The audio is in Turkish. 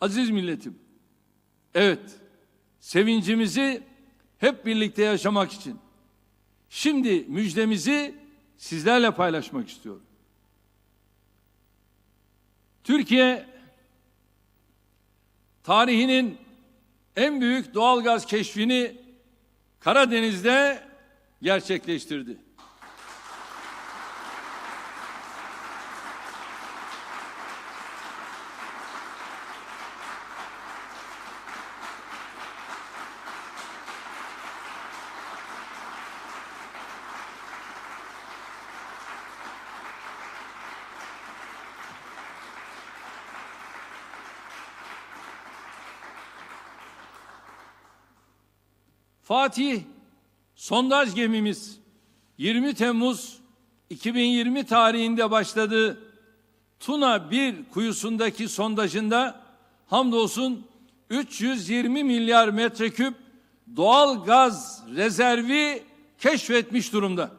Aziz milletim, evet, sevincimizi hep birlikte yaşamak için şimdi müjdemizi sizlerle paylaşmak istiyorum. Türkiye tarihinin en büyük doğalgaz keşfini Karadeniz'de gerçekleştirdi. Fatih sondaj gemimiz 20 Temmuz 2020 tarihinde başladığı Tuna 1 kuyusundaki sondajında hamdolsun 320 milyar metreküp doğal gaz rezervi keşfetmiş durumda.